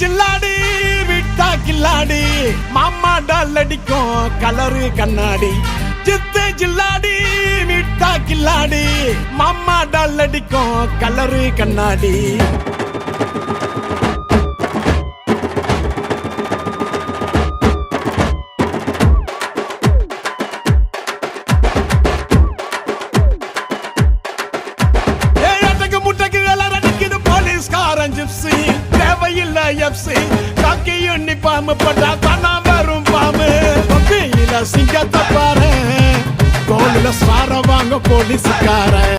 ஜில்லாடி விட்டா கில்லாடி மாமா டால் அடிக்கும் கலரு கண்ணாடி. சித்து ஜில்லாடி விட்டா கில்லாடி மாமா டால் அடிக்கும் கலரு கண்ணாடி. தேவையில்லை எப்சி காக்கி பாம்பு பட்டா தானா வரும் பாம்பு. பப்பியில சிங்கத்தை பாரு. கோலில சார வாங்க போலீஸ்காரன்.